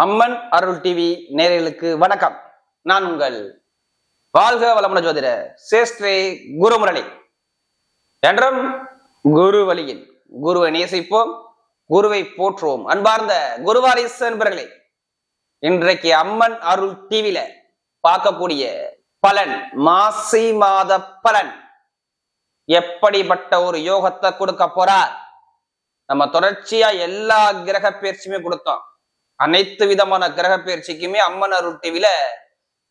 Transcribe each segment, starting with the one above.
அம்மன் அருள் TV நேயர்களுக்கு வணக்கம். நான் உங்கள் வாழ்க வளமுன ஜோதிட சேஷ்டே குருமுரளி. என்றும் குரு வழியில் குருவை நேசிப்போம் குருவை போற்றுவோம். அன்பார்ந்த குருவாரிசு என்பர்களே இன்றைக்கு அம்மன் அருள் டிவில பார்க்கக்கூடிய பலன் மாசி மாத பலன். எப்படிப்பட்ட ஒரு யோகத்தை கொடுக்க போறார்? நம்ம தொடர்ச்சியா எல்லா கிரக பயிற்சியுமே கொடுத்தோம். அனைத்து விதமான கிரக பயிற்சிக்குமே அம்மன் அருள் டிவில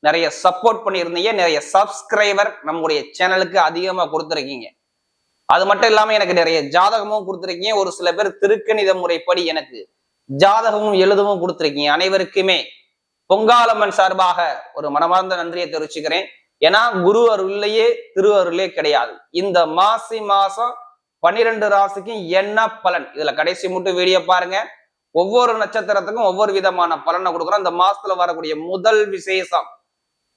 நிறைய சப்போர்ட் பண்ணியிருந்தீங்க. நிறைய சப்ஸ்கிரைபர் நம்முடைய சேனலுக்கு அதிகமா கொடுத்துருக்கீங்க. அது மட்டும் இல்லாமல் எனக்கு நிறைய ஜாதகமும் கொடுத்துருக்கீங்க. ஒரு சில பேர் திருக்கணித முறைப்படி எனக்கு ஜாதகமும் எழுதவும் கொடுத்துருக்கீங்க. அனைவருக்குமே பொங்காலம்மன் சார்பாக ஒரு மனமார்ந்த நன்றியை தெரிவிச்சுக்கிறேன். ஏன்னா குரு அருள்லையே திரு அருளே கிடையாது. இந்த மாசி மாசம் பன்னிரெண்டு ராசிக்கும் என்ன பலன்? இதுல கடைசி மட்டும் வீடியோ பாருங்க. ஒவ்வொரு நட்சத்திரத்துக்கும் ஒவ்வொரு விதமான பலனை கொடுக்குறோம். அந்த மாசத்துல வரக்கூடிய முதல் விசேஷம்.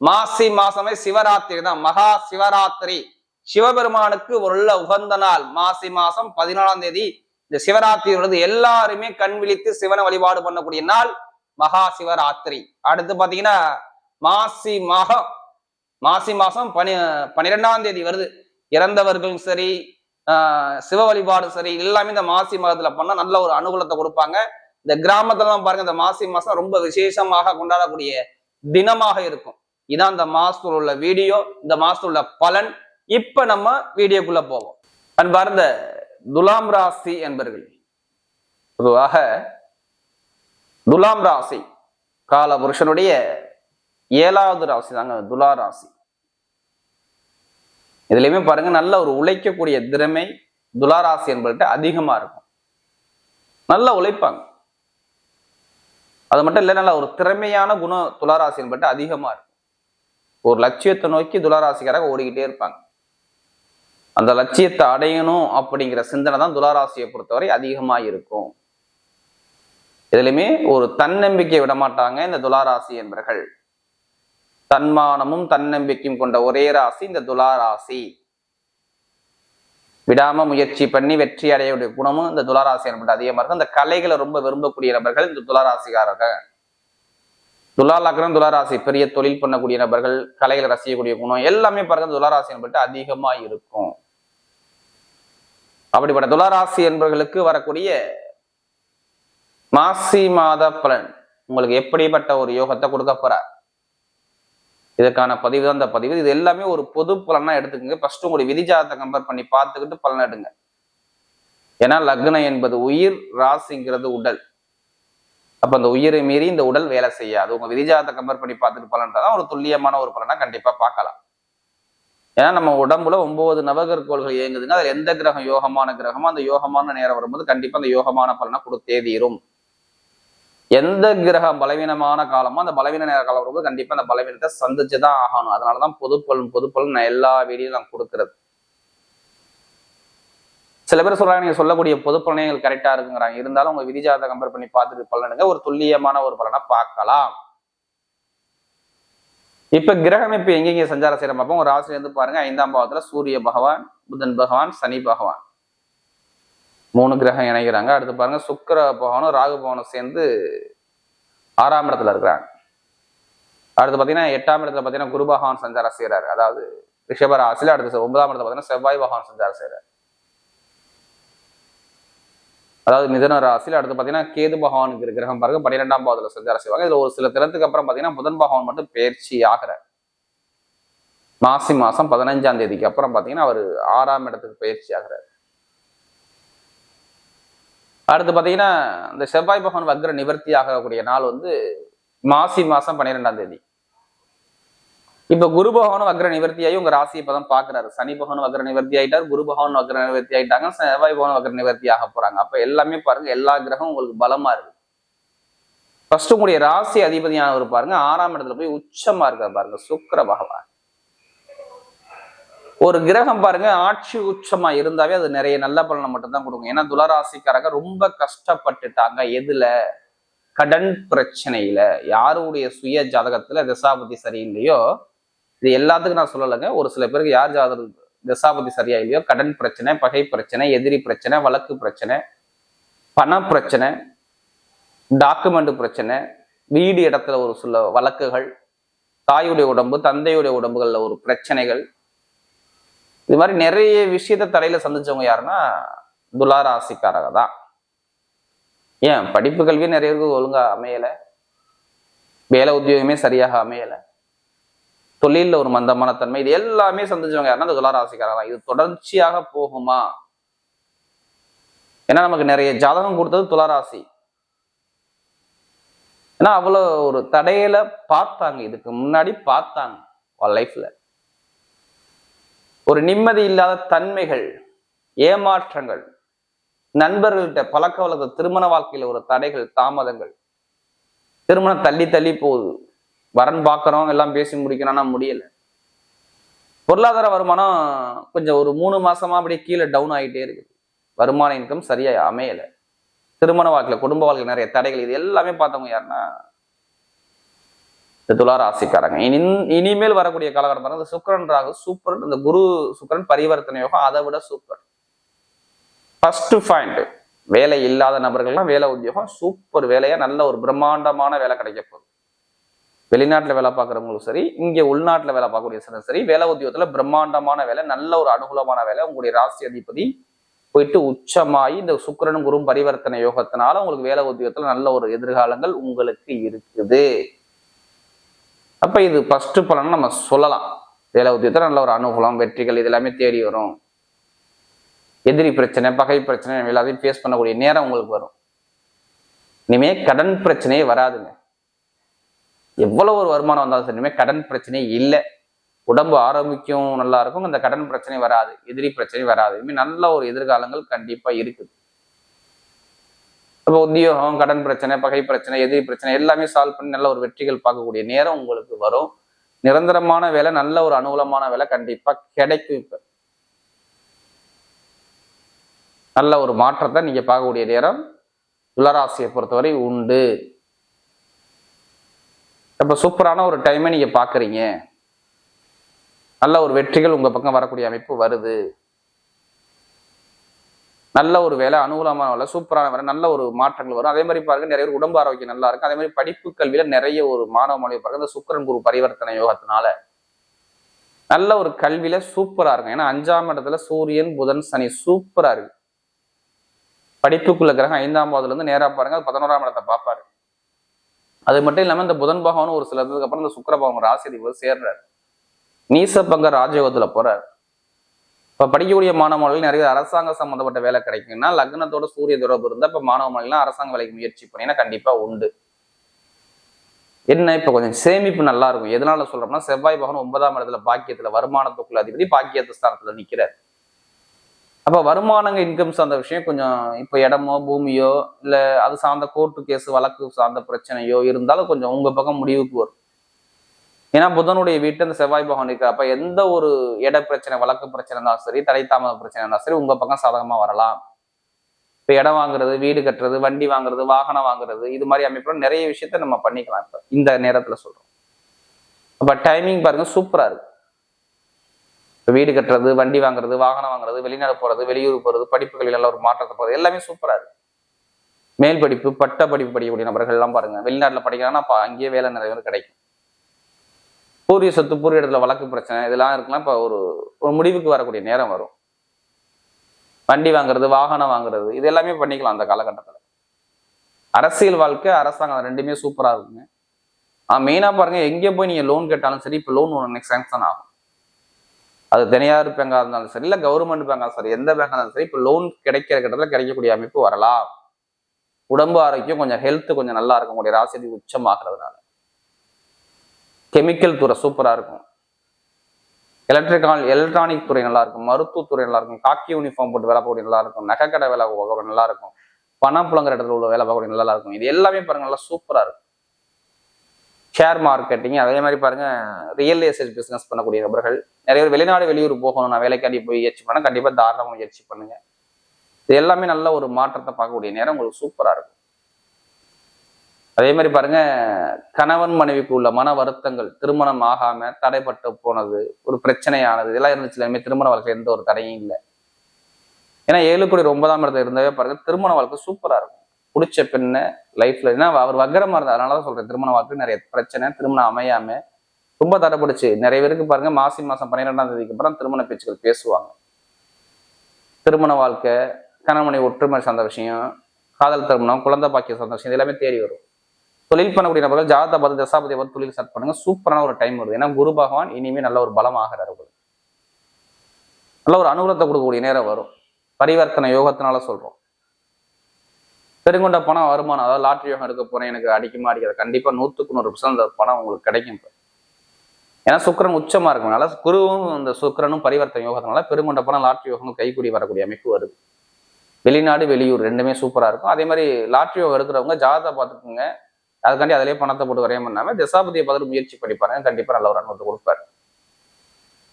மாசி மாசமே சிவராத்திரி தான். மகா சிவராத்திரி. சிவபெருமானுக்கு உள்ள உகந்த நாள். மாசி மாசம் பதினாலாம் தேதி. இந்த சிவராத்திரி உள்ளது எல்லாருமே கண் விழித்து சிவனை வழிபாடு பண்ணக்கூடிய நாள் மகா சிவராத்திரி. அடுத்து பாத்தீங்கன்னா மாசி மாகம். மாசி மாசம் பனி பன்னிரெண்டாம் தேதி வருது. இறந்தவர்களும் சரி ஆஹ் சிவ வழிபாடும் சரி எல்லாமே இந்த மாசி மாதத்துல பண்ணா நல்ல ஒரு அனுகூலத்தை கொடுப்பாங்க. இந்த கிராமத்துலலாம் பாருங்க இந்த மாசி மாசம் ரொம்ப விசேஷமாக கொண்டாடக்கூடிய தினமாக இருக்கும். இதான் இந்த மாசத்துல உள்ள வீடியோ இந்த மாசத்துல உள்ள பலன். இப்ப நம்ம வீடியோக்குள்ள போவோம். அன்பார்ந்த துலாம் ராசி என்பர்கள் பொதுவாக துலாம் ராசி கால புருஷனுடைய ஏழாவது ராசி தாங்க துலா ராசி. இதுலயுமே பாருங்க நல்ல ஒரு உழைக்கக்கூடிய திறமை துலாராசி என்பதுட்டு அதிகமா இருக்கும். நல்லா உழைப்பாங்க. அது மட்டும் இல்லைனால ஒரு திறமையான குணம் துளாராசின்னு என்பட்டு அதிகமாக இருக்கும். ஒரு லட்சியத்தை நோக்கி துளாராசிக்காரங்க ஓடிக்கிட்டே இருப்பாங்க. அந்த லட்சியத்தை அடையணும் அப்படிங்கிற சிந்தனை தான் துளாராசியை பொறுத்தவரை அதிகமாக இருக்கும். இதுலையுமே ஒரு தன்னம்பிக்கை விட மாட்டாங்க இந்த துளாராசி என்பர்கள். தன்மானமும் தன்னம்பிக்கையும் கொண்ட ஒரே ராசி இந்த துளாராசி. விடாம முயற்சி பண்ணி வெற்றி அடையக்கூடிய குணமும் இந்த துளாராசி என்பது அதிகமா இருக்கும். இந்த கலைகளை ரொம்ப விரும்பக்கூடிய நபர்கள் இந்த துளாராசிக்காரர்கள். துலா லக்னம் துளாராசி பெரிய தொழில் பண்ணக்கூடிய நபர்கள் கலைகளை ரசிக்கக்கூடிய குணம் எல்லாமே பாருங்க துளாராசி என்பது அதிகமா இருக்கும். அப்படிப்பட்ட துளாராசி என்பவர்களுக்கு வரக்கூடிய மாசி மாத பலன் உங்களுக்கு எப்படிப்பட்ட ஒரு யோகத்தை கொடுக்க போறார்? இதற்கான பதிவு தான் இந்த பதிவு. இது எல்லாமே ஒரு பொது பலனா எடுத்துக்கோங்க. ஃபர்ஸ்ட் உங்களுடைய விதிஜாதத்தை கம்பேர் பண்ணி பார்த்துக்கிட்டு பலன் எடுங்க. ஏன்னா லக்னம் என்பது உயிர் ராசிங்கிறது உடல். அப்ப அந்த உயிரை மீறி இந்த உடல் வேலை செய்யாது. உங்க விதிஜாதத்தை கம்பேர் பண்ணி பார்த்துட்டு பலன்றதான் ஒரு துல்லியமான ஒரு பலனா கண்டிப்பா பார்க்கலாம். ஏன்னா நம்ம உடம்புல ஒன்பது நவகற்கோள்கள் இயங்குதுங்க அதுல எந்த கிரகம் யோகமான கிரகமோ அந்த யோகமான நேரம் வரும்போது கண்டிப்பா அந்த யோகமான பலனை கொடுத்தே தீரும். எந்த கிரகம் பலவீனமான காலமோ அந்த பலவீன நேர காலம் வரும்போது கண்டிப்பா அந்த பலவீனத்தை சந்திச்சுதான் ஆகணும். அதனாலதான் பொதுப்பலன் பொதுப்பலன் நான் எல்லா வீடியும் நான் கொடுக்கறது. சில பேர் சொல்றாங்க நீங்க சொல்லக்கூடிய பொது பலனைகள் எங்களுக்கு கரெக்டா இருக்குங்கிறாங்க. இருந்தாலும் உங்க விதிஜாதத்தை கம்பேர் பண்ணி பார்த்துட்டு பலனுங்க ஒரு துல்லியமான ஒரு பலனை பார்க்கலாம். இப்ப கிரகம் இப்ப எங்கெங்க சஞ்சார செய்யற பார்ப்போம். ஒரு ஆசிரியர் இருந்து பாருங்க. ஐந்தாம் பாவத்துல சூரிய பகவான் புதன் பகவான் சனி பகவான். மூணு கிரகம் இணைகிறாங்க. அடுத்து பாருங்க சுக்கர பவனும் ராகு பவனும் சேர்ந்து ஆறாம் இடத்துல இருக்கிறாங்க. அடுத்து பாத்தீங்கன்னா எட்டாம் இடத்துல பாத்தீங்கன்னா குரு பகவான் சஞ்சாரம் செய்கிறார் அதாவது ரிஷபராசியில் அடுத்து ஒன்பதாம் இடத்துல பார்த்தீங்கன்னா செவ்வாய் பகவான் சஞ்சாரம் செய்கிறார் அதாவது மிதன ராசியில் அடுத்து பாத்தீங்கன்னா கேது பகவானுக்கு இருக்கிற கிரகம் பாருங்க பன்னிரெண்டாம் பாவத்தில் சஞ்சாரம் செய்வாங்க. இதுல ஒரு சில தினத்துக்கு அப்புறம் பாத்தீங்கன்னா புதன் பகவான் மட்டும் பயிற்சி ஆகிறார். மாசி மாசம் பதினஞ்சாம் தேதிக்கு அப்புறம் பாத்தீங்கன்னா அவர் ஆறாம் இடத்துக்கு பயிற்சி ஆகிறார். அடுத்து பாத்தீங்கன்னா இந்த செவ்வாய் பகவான் வக்ர நிவர்த்தி ஆகக்கூடிய நாள் வந்து மாசி மாசம் பன்னிரெண்டாம் தேதி. இப்ப குரு பகவானும் வக்ர நிவர்த்தியாகி உங்க ராசியை இப்பதான் பாக்குறாரு. சனி பகவான் வக்ர நிவர்த்தி ஆயிட்டார் குரு பகவான் வக்ர நிவர்த்தி ஆயிட்டாங்க செவ்வாய் பகவான் வக்ர நிவர்த்தி ஆக போறாங்க. அப்ப எல்லாமே பாருங்க எல்லா கிரகம் உங்களுக்கு பலமா இருக்கு. ஃபர்ஸ்ட் உங்களுடைய ராசி அதிபதியானவர் பாருங்க ஆறாம் இடத்துல போய் உச்சமா இருக்கார் பாருங்க சுக்கர பகவான். ஒரு கிரகம் பாருங்க ஆட்சி உச்சமா இருந்தாவே அது நிறைய நல்ல பலனை மட்டும்தான் கொடுக்கும். ஏன்னா துளராசிக்காரங்க ரொம்ப கஷ்டப்பட்டுட்டாங்க. எதுல? கடன் பிரச்சனையில. யாருடைய சுய ஜாதகத்துல திசாபதி சரியில்லையோ? இது எல்லாத்துக்கும் நான் சொல்லலைங்க. ஒரு சில பேருக்கு யார் ஜாதகம் திசாபதி சரியா இல்லையோ கடன் பிரச்சனை பகை பிரச்சனை எதிரி பிரச்சனை வழக்கு பிரச்சனை பண பிரச்சனை டாக்குமெண்ட் பிரச்சனை வீடு இடத்துல ஒரு சில வழக்குகள் தாயுடைய உடம்பு தந்தையுடைய உடம்புகளில் ஒரு பிரச்சனைகள் இது மாதிரி நிறைய விஷயத்த தடையில சந்திச்சவங்க யாருன்னா துளாராசிக்காரங்க தான். ஏன்? படிப்பு கல்வி நிறைய பேருக்கு ஒழுங்கா அமையல. வேலை உத்தியோகமே சரியாக அமையல. தொழிலில் ஒரு மந்தமான தன்மை. இது எல்லாமே சந்திச்சவங்க யாருன்னா அந்த துளாராசிக்காரங்க தான். இது தொடர்ச்சியாக போகுமா? ஏன்னா நமக்கு நிறைய ஜாதகம் கொடுத்தது துளாராசி ஏன்னா அவ்வளோ ஒரு தடையில பார்த்தாங்க. இதுக்கு முன்னாடி பார்த்தாங்க. லைஃப்ல ஒரு நிம்மதி இல்லாத தன்மைகள் ஏமாற்றங்கள் நண்பர்கள்ட்ட பழக்க வழக்க திருமண வாழ்க்கையில ஒரு தடைகள் தாமதங்கள். திருமணம் தள்ளி தள்ளி போகுது. வரன் பார்க்குறோம் எல்லாம் பேசி முடிக்கணும்னா முடியலை. முடியல பொருளாதார வருமானம் கொஞ்சம் ஒரு மூணு மாசமா அப்படியே கீழே டவுன் ஆகிட்டே இருக்குது. வருமான இன்கம் சரியா அமையலை. திருமண வாழ்க்கையில் குடும்ப வாழ்க்கையில் நிறைய தடைகள் இது எல்லாமே பார்த்தவங்க யாருன்னா இந்த துளாராசிக்காரங்க. இனி இனிமேல் வரக்கூடிய காலகட்டம் பாருங்க இந்த சுக்கரன் ராகு சூப்பர் இந்த குரு சுக்கரன் பரிவர்த்தனை யோகம் அதை விட சூப்பர். ஃபர்ஸ்ட் பாயிண்ட் வேலை இல்லாத நபர்கள்லாம் வேலை உத்தியோகம் சூப்பர் வேலையா நல்ல ஒரு பிரம்மாண்டமான வேலை கிடைக்க போகுது. வெளிநாட்டில் வேலை பார்க்குறவங்களும் சரி இங்கே உள்நாட்டில் வேலை பார்க்கக்கூடிய சிலரும் சரி வேலை உத்தியோகத்தில் பிரம்மாண்டமான வேலை நல்ல ஒரு அனுகூலமான வேலை உங்களுடைய ராசி அதிபதி போயிட்டு உச்சமாயி இந்த சுக்கிரனும் குரும் பரிவர்த்தனை யோகத்தினால உங்களுக்கு வேலை உத்தியோகத்தில் நல்ல ஒரு எதிர்காலங்கள் உங்களுக்கு இருக்குது. அப்போ இது ஃபஸ்ட்டு பலன் நம்ம சொல்லலாம். வேலை உத்தியோகத்துல நல்ல ஒரு அனுகூலம் வெற்றிகள் இது எல்லாமே தேடி வரும். எதிரி பிரச்சனை பகை பிரச்சனை எல்லாத்தையும் ஃபேஸ் பண்ணக்கூடிய நேரம் உங்களுக்கு வரும். இனிமே கடன் பிரச்சனையே வராதுங்க. எவ்வளவு ஒரு வருமானம் வந்தாலும் சரி இனிமேல் கடன் பிரச்சனையே இல்லை. உடம்பு ஆரோக்கியம் நல்லா இருக்கும் அந்த கடன் பிரச்சனை வராது. எதிரி பிரச்சனை வராது. இனிமேல் நல்ல ஒரு எதிர்காலங்கள் கண்டிப்பாக இருக்குது. இப்போ உத்தியோகம் கடன் பிரச்சனை பகை பிரச்சனை எதிரி பிரச்சனை எல்லாமே சால்வ் பண்ணி நல்ல ஒரு வெற்றிகள் பார்க்கக்கூடிய நேரம் உங்களுக்கு வரும். நிரந்தரமான வேலை நல்ல ஒரு அனுகூலமான வேலை கண்டிப்பா கிடைக்கும் இப்ப. நல்ல ஒரு மாற்றத்தை நீங்க பார்க்கக்கூடிய நேரம் துளராசியை பொறுத்தவரை உண்டு. இப்ப சூப்பரான ஒரு டைமை நீங்க பாக்குறீங்க நல்ல ஒரு வெற்றிகள் உங்க பக்கம் வரக்கூடிய அமைப்பு வருது. நல்ல ஒரு வேலை அனுகூலமான வேலை சூப்பரான வேலை நல்ல ஒரு மாற்றங்கள் வரும். அதே மாதிரி பாருங்க நிறைய பேர் உடம்பு ஆரோக்கியம் நல்லா இருக்கும். அதே மாதிரி படிப்பு கல்வியில நிறைய ஒரு மாணவ மாணவி பாருங்க இந்த சுக்கரன் குரு பரிவர்த்தனை யோகத்தினால நல்ல ஒரு கல்வியில சூப்பரா இருக்கும். ஏன்னா அஞ்சாம் இடத்துல சூரியன் புதன் சனி சூப்பரா இருக்கு. படிப்புக்குள்ள கிரகம் ஐந்தாம் பாதத்துல இருந்து நேரா பாருங்க பதினோராம் இடத்தை பார்ப்பாரு. அது மட்டும் இல்லாம இந்த புதன் பகவான் ஒரு சில இதுக்கு அப்புறம் இந்த சுக்கர பகவான் ராசி அதிபர் சேர்றாரு. நீசப்பங்க ராஜயோகத்துல போறாரு. இப்ப படிக்கக்கூடிய மாணவர்கள் நிறைய அரசாங்க சம்பந்தப்பட்ட வேலை கிடைக்குன்னா லக்னத்தோட சூரிய தொடர்பு இருந்தா இப்போ மாணவ மாணவிகள்லாம் அரசாங்க வேலைக்கு முயற்சி பண்ணீங்கன்னா கண்டிப்பா உண்டு. என்ன இப்ப கொஞ்சம் சேமிப்பு நல்லா இருக்கும். எதனால சொல்றோம்னா செவ்வாய் பகவான் ஒன்பதாம் இடத்துல பாக்கியத்துல வருமானத்துக்குள்ள அதிபதி பாக்கியத்து ஸ்தானத்துல நிற்கிறார் அப்ப வருமானங்க இன்கம் சார்ந்த விஷயம் கொஞ்சம் இப்போ இடமோ பூமியோ இல்ல அது சார்ந்த கோர்ட்டு கேஸ் வழக்கு சார்ந்த பிரச்சனையோ இருந்தாலும் கொஞ்சம் உங்க பக்கம் முடிவுக்கு வரும். ஏன்னா புதனுடைய வீட்டு அந்த செவ்வாய் பகவான் இருக்கு. அப்ப எந்த ஒரு இட பிரச்சனை வழக்கு பிரச்சனை இருந்தாலும் சரி தடை தாமத பிரச்சனை இருந்தாலும் சரி உங்க பக்கம் சாதகமா வரலாம். இப்ப இடம் வாங்குறது வீடு கட்டுறது வண்டி வாங்குறது வாகனம் வாங்குறது இது மாதிரி அமைப்புல நிறைய விஷயத்த நம்ம பண்ணிக்கலாம் இப்ப. இந்த நேரத்துல சொல்றோம். அப்ப டைமிங் பாருங்க சூப்பரா இருக்கு. இப்ப வீடு கட்டுறது வண்டி வாங்குறது வாகனம் வாங்குறது வெளிநாடு போறது வெளியூர் போறது படிப்புகளில் எல்லாம் ஒரு மாற்றத்தை போறது எல்லாமே சூப்பரா இருக்கு. மேல் படிப்பு பட்ட படிப்பு படிக்கக்கூடிய நபர்கள் எல்லாம் பாருங்க வெளிநாட்டுல படிக்கிறாங்கன்னா அப்ப அங்கேயே வேலை நிறைய கிடைக்கும். பூர்வீக சொத்து பூர்வீக இடத்துல வழக்கு பிரச்சனை இதெல்லாம் இருக்கலாம். இப்போ ஒரு ஒரு முடிவுக்கு வரக்கூடிய நேரம் வரும். வண்டி வாங்குறது வாகனம் வாங்குறது இது எல்லாமே பண்ணிக்கலாம் அந்த காலகட்டத்தில். அரசியல் வாழ்க்கை அரசாங்கம் ரெண்டுமே சூப்பராக இருக்குங்க. ஆ மெயினாக பாருங்கள் எங்கே போய் நீங்கள் லோன் கேட்டாலும் சரி இப்போ லோன் ஒன்று சேங்ஷன் ஆகும். அது தனியார் பேங்காக இருந்தாலும் சரி இல்லை கவர்மெண்ட் பேங்காக சரி எந்த பேங்காக இருந்தாலும் சரி இப்போ லோன் கிடைக்கிற கட்டத்தில் கிடைக்கக்கூடிய அமைப்பு வரலாம். உடம்பு ஆரோக்கியம் கொஞ்சம் ஹெல்த் கொஞ்சம் நல்லா இருக்கக்கூடிய ராசி உச்சமாகிறதுனால. கெமிக்கல் துறை சூப்பராக இருக்கும். எலக்ட்ரிக்கல் எலக்ட்ரானிக் துறை நல்லா இருக்கும். மருத்துவத்துறை நல்லா இருக்கும். காக்கி யூனிஃபார்ம் போட்டு வேலை பார்க்கக்கூடிய நல்லா இருக்கும். நகைக்கடை வேலை பார்க்கக்கூடிய நல்லா இருக்கும். பணம் புலங்குற இடத்துல உள்ள வேலை பார்க்கக்கூடிய நல்லா இருக்கும். இது எல்லாமே பாருங்க நல்லா சூப்பராக இருக்கும். ஷேர் மார்க்கெட்டிங் அதே மாதிரி பாருங்க ரியல் எஸ்டேட் பிசினஸ் பண்ணக்கூடிய நபர்கள். நிறைய பேர் வெளிநாடு வெளியூர் போகணும். நான் வேலைக்காண்டி போய் முயற்சி பண்ண கண்டிப்பாக தாராளமாக முயற்சி பண்ணுங்க. இது எல்லாமே நல்ல ஒரு மாற்றத்தை பார்க்கக்கூடிய நேரம் உங்களுக்கு சூப்பராக இருக்கும். அதே மாதிரி பாருங்க கணவன் மனைவிக்கு உள்ள மன வருத்தங்கள் திருமணம் ஆகாம தடைப்பட்டு போனது ஒரு பிரச்சனையானது இதெல்லாம் இருந்துச்சு எல்லாமே திருமண வாழ்க்கை எந்த ஒரு தடையும் இல்லை. ஏன்னா ஏழு கோடி ஒன்பதாம் இடத்துல இருந்தவே பாருங்க திருமண வாழ்க்கை சூப்பரா இருக்கும். பிடிச்ச பெண்ணை லைஃப்ல ஏன்னா அவர் வக்கரமா இருந்தார் அதனாலதான் சொல்றேன் திருமண வாழ்க்கை நிறைய பிரச்சனை திருமணம் அமையாம ரொம்ப தடைப்படுச்சு நிறைய பேருக்கு பாருங்க மாசி மாசம் பன்னிரெண்டாம் தேதிக்கு அப்புறம் திருமண பேச்சுக்கள் பேசுவாங்க. திருமண வாழ்க்கை கணவனை ஒற்றுமை சார்ந்த விஷயம் காதல் திருமணம் குழந்தை பாக்கியம் சார்ந்த விஷயம் இது எல்லாமே தேடி வரும். தொழில் பண்ணக்கூடிய நபர்கள் ஜாதக பார்த்து தசாபதி பார்த்து தொழில் ஸ்டார்ட் பண்ணுங்க. சூப்பரான ஒரு டைம் வருது. ஏன்னா குரு பகவான் இனிமே நல்ல ஒரு பலம் ஆகிறார் உங்களுக்கு நல்ல ஒரு அனுகூலத்தை கொடுக்கக்கூடிய நேரம் வரும். பரிவர்த்தனை யோகத்தினால சொல்றோம். பெருங்கொண்ட பணம் வருமானம் அதாவது லாட்ரி யோகம் எடுக்க போறேன் எனக்கு அடிக்குமா அடிக்காது கண்டிப்பா நூத்துக்கு நூறு பர்சன்ட் அந்த பணம் உங்களுக்கு கிடைக்கும் ஏன்னா சுக்கிரன் உச்சமா இருக்கனால குருவும் இந்த சுக்கரனும் பரிவர்த்தனை யோகத்தினால பெருங்கொண்ட பணம் லாட்ரி யோகம் கைக்கூடி வரக்கூடிய அமைப்பு வருது. வெளிநாடு வெளியூர் ரெண்டுமே சூப்பராக இருக்கும். அதே மாதிரி லாட்ரி யோகம் எடுக்கிறவங்க ஜாதகத்தை பார்த்துக்கோங்க. அதுக்காண்டி அதிலே பணத்தை போட்டு வரையும் பண்ணாமல் தசாபதியை பார்த்துட்டு முயற்சி பண்ணி பாருங்க. கண்டிப்பாக நல்ல ஒரு அனுபவத்தை கொடுப்பாரு.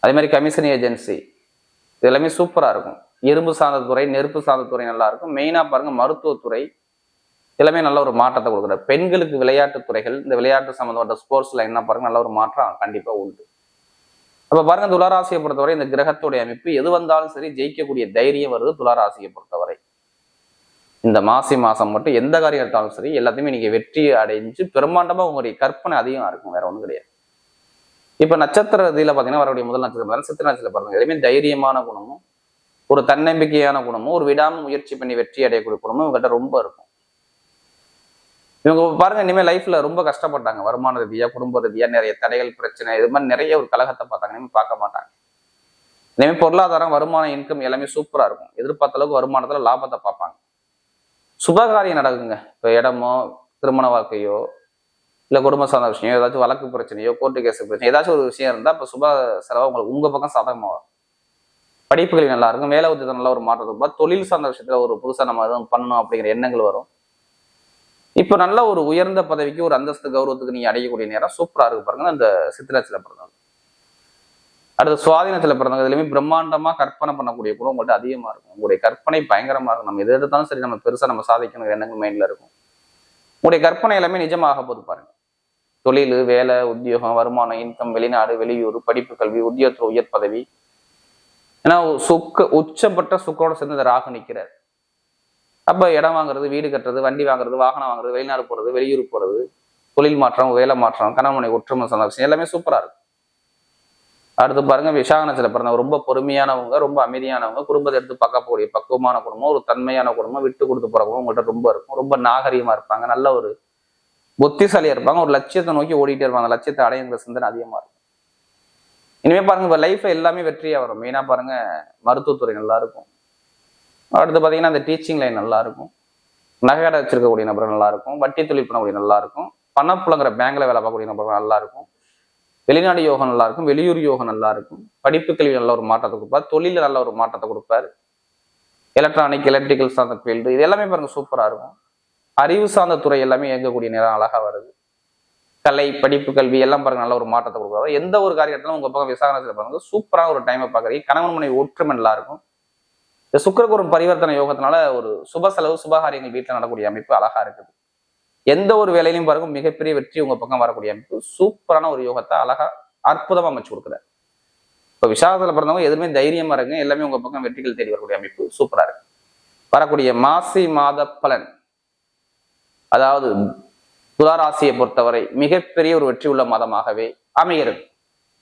அதே மாதிரி கமிஷன் ஏஜென்சி இது எல்லாமே சூப்பரா இருக்கும். இரும்பு சார்ந்த துறை நெருப்பு சார்ந்த துறை நல்லா இருக்கும். மெயினா பாருங்க மருத்துவத்துறை எல்லாமே நல்ல ஒரு மாற்றத்தை கொடுக்குறாரு பெண்களுக்கு விளையாட்டு துறைகள் இந்த விளையாட்டு சம்மந்தப்பட்ட ஸ்போர்ட்ஸ்ல என்ன பாருங்க நல்ல ஒரு மாற்றம் கண்டிப்பாக உண்டு. அப்ப பாருங்க துளாராசியை பொறுத்தவரை இந்த கிரகத்துடைய அமைப்பு எது வந்தாலும் சரி ஜெயிக்கக்கூடிய தைரியம் வருது துளாராசியை பொறுத்தவரை. இந்த மாசி மாசம் மட்டும் எந்த காரியம் எடுத்தாலும் சரி எல்லாத்தையுமே நீங்க வெற்றி அடைஞ்சு பெரும்பாண்டமா உங்களுடைய கற்பனை அதிகமா இருக்கும். வேற ஒன்றும் கிடையாது. இப்ப நட்சத்திர இதில பாத்தீங்கன்னா வரக்கூடிய முதல் நட்சத்திரம் பாருங்க, சித்திர நட்சத்திரம் பாருங்க. எதுவுமே தைரியமான குணமும் ஒரு தன்னம்பிக்கையான குணமும் ஒரு விடாம முயற்சி பண்ணி வெற்றி அடையக்கூடிய குணமும் இவங்ககிட்ட ரொம்ப இருக்கும். இவங்க பாருங்க இனிமேல் லைஃப்ல ரொம்ப கஷ்டப்பட்டாங்க. வருமான ரீதியா குடும்ப ரீதியா நிறைய தடைகள் பிரச்சனை இது மாதிரி நிறைய ஒரு கழகத்தை பார்த்தாங்க. இனிமேல் பார்க்க மாட்டாங்க. இனிமேல் பொருளாதாரம் வருமானம் இன்கம் எல்லாமே சூப்பரா இருக்கும். எதிர்பார்த்த அளவுக்கு வருமானத்துல லாபத்தை பார்ப்பாங்க. சுபகாரியம் நடக்குங்க. இப்போ இடமோ திருமண வாழ்க்கையோ இல்லை குடும்ப சார்ந்த விஷயம் ஏதாச்சும் வழக்கு பிரச்சனையோ கோர்ட்டு கேஸ் பிரச்சனை ஏதாச்சும் ஒரு விஷயம் இருந்தால் இப்போ சுப செலவாக உங்களுக்கு உங்கள் பக்கம் சாதகமா வரும். படிப்புகள் நல்லா இருக்கும் வேலை உத்தியத்தில் நல்ல ஒரு மாற்றம் இருக்கும். தொழில் சார்ந்த விஷயத்தில் ஒரு புதுசாக நம்ம எதுவும் பண்ணணும் அப்படிங்கிற எண்ணங்கள் வரும். இப்போ நல்ல ஒரு உயர்ந்த பதவிக்கு ஒரு அந்தஸ்து கௌரவத்துக்கு நீங்கள் அடையக்கூடிய நேரம் சூப்பராக இருக்கு பாருங்க. அந்த சித்திரத்துல பிறந்தவங்க. அடுத்து சுவாதீனத்துல பிறந்தவங்க இதுலயுமே பிரம்மாண்டமா கற்பனை பண்ணக்கூடிய குணம் உங்கள்கிட்ட அதிகமா இருக்கும். உங்களுடைய கற்பனை பயங்கரமா இருக்கும். நம்ம எது எடுத்தாலும் சரி நம்ம பெருசா நம்ம சாதிக்கணும் எண்ணங்கள் மைண்ட்ல இருக்கும். உங்களுடைய கற்பனை எல்லாமே நிஜமாக போது பாருங்க. தொழில் வேலை உத்தியோகம் வருமானம் இன்கம் வெளிநாடு வெளியூர் படிப்பு கல்வி உத்தியோகத்துல உயர் பதவி. ஏன்னா சொக்க உச்சப்பட்ட சுக்கோட சேர்ந்து இந்த ராகு நிற்கிறார் அப்ப இடம் வாங்குறது வீடு கட்டுறது வண்டி வாங்குறது வாகனம் வாங்குறது வெளிநாடு போறது வெளியூர் போறது தொழில் மாற்றம் வேலை மாற்றம் கணவனை ஒற்றுமை சார்ந்த விஷயம் எல்லாமே சூப்பரா இருக்கும். அடுத்து பாருங்க விசாகனத்துல பிறந்தவங்க ரொம்ப பொறுமையானவங்க ரொம்ப அமைதியானவங்க குடும்பத்தை எடுத்து பார்க்கக்கூடிய பக்குவமான குடும்பம் ஒரு தன்மையான குடும்பம் விட்டு கொடுத்து போற குடும்பம் உங்கள்கிட்ட ரொம்ப இருக்கும். ரொம்ப நாகரீகமா இருப்பாங்க. நல்ல ஒரு புத்திசாலியா இருப்பாங்க. ஒரு லட்சியத்தை நோக்கி ஓடிட்டே இருப்பாங்க. லட்சியத்தை அடையுங்கிற சிந்தனை அதிகமா இருக்கும். இனிமே பாருங்க இப்போ லைஃப் எல்லாமே வெற்றியா வரும். மெயினா பாருங்க மருத்துவத்துறை நல்லா இருக்கும். அடுத்து பாத்தீங்கன்னா அந்த டீச்சிங் லைன் நல்லா இருக்கும். நகைக்கடை வச்சிருக்கக்கூடிய நபர் நல்லா இருக்கும். வட்டி தொழில் பண்ணக்கூடிய நல்லா இருக்கும். பணப்புலங்கிற பேங்க்ல வேலை பார்க்கக்கூடிய நபர் நல்லா இருக்கும். வெளிநாடு யோகம் நல்லா இருக்கும் வெளியூர் யோகம் நல்லா இருக்கும் படிப்பு கல்வி நல்ல ஒரு மாற்றத்தை கொடுப்பார். தொழிலில் நல்ல ஒரு மாற்றத்தை கொடுப்பாரு. எலக்ட்ரானிக் எலக்ட்ரிக்கல் சார்ந்த ஃபீல்டு இது எல்லாமே பாருங்க சூப்பராக இருக்கும். அறிவு சார்ந்த துறை எல்லாமே இயங்கக்கூடிய நேரம் அழகாக வருது. கலை படிப்பு கல்வி எல்லாம் பாருங்க நல்ல ஒரு மாற்றத்தை கொடுப்பாரு. எந்த ஒரு காரியத்திலும் உங்க பக்கம் விசாரணத்தில் பாருங்க சூப்பராக ஒரு டைமை பார்க்குறீங்க. கணவன் மனைவி ஒற்றுமை நல்லா இருக்கும் இந்த சுக்கரகுரு பரிவர்த்தனை யோகத்தினால ஒரு சுப செலவு சுபகாரியங்கள் வீட்டில் நடக்கக்கூடிய அமைப்பு அழகா இருக்குது. எந்த ஒரு வேலையிலும் பாருங்க மிகப்பெரிய வெற்றி உங்க பக்கம் வரக்கூடிய அமைப்பு. சூப்பரான ஒரு யோகத்தை அழகா அற்புதமா அமைச்சு கொடுக்குறாரு இப்போ விசாகத்தில் பிறந்தவங்க எதுவுமே தைரியமா இருங்க எல்லாமே உங்க பக்கம் வெற்றிகள் தேடி வரக்கூடிய அமைப்பு சூப்பரா இருக்கு. வரக்கூடிய மாசி மாத பலன். அதாவது துளாராசியை பொறுத்தவரை மிகப்பெரிய ஒரு வெற்றி உள்ள மாதமாகவே அமைகிறது.